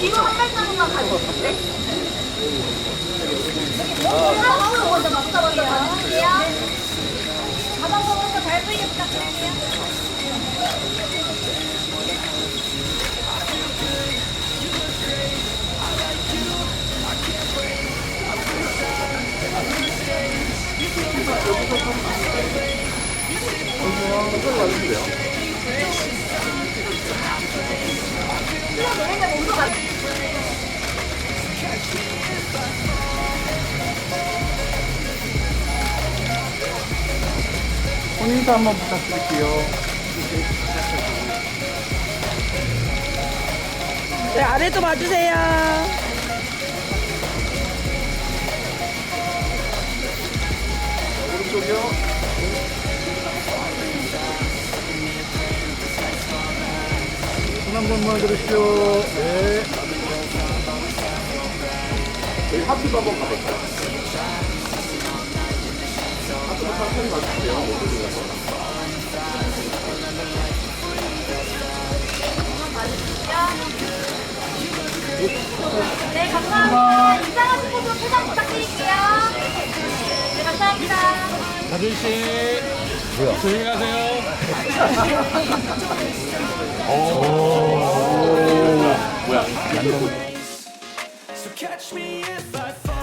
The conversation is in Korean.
뒤로 한 발자국만 가주실래? 가방으로 먼저 먼저 먼저 가주세요. 가방 먼저 잘 보이게 부탁드릴게요. 먼저 가. 혼인사 한번 부탁드릴게요. 네, 아래도 봐주세요. 오른쪽이요. 한 번만 들으시죠. 네. 저희 하트도 한번 가볼까요? 하트도 천천히 가주세요. 모두 중에서. 네, 감사합니다. 이상한 포도 포장 부탁드릴게요. 네, 감사합니다. 다준 씨. 조용히 가세요. So catch me if I fall.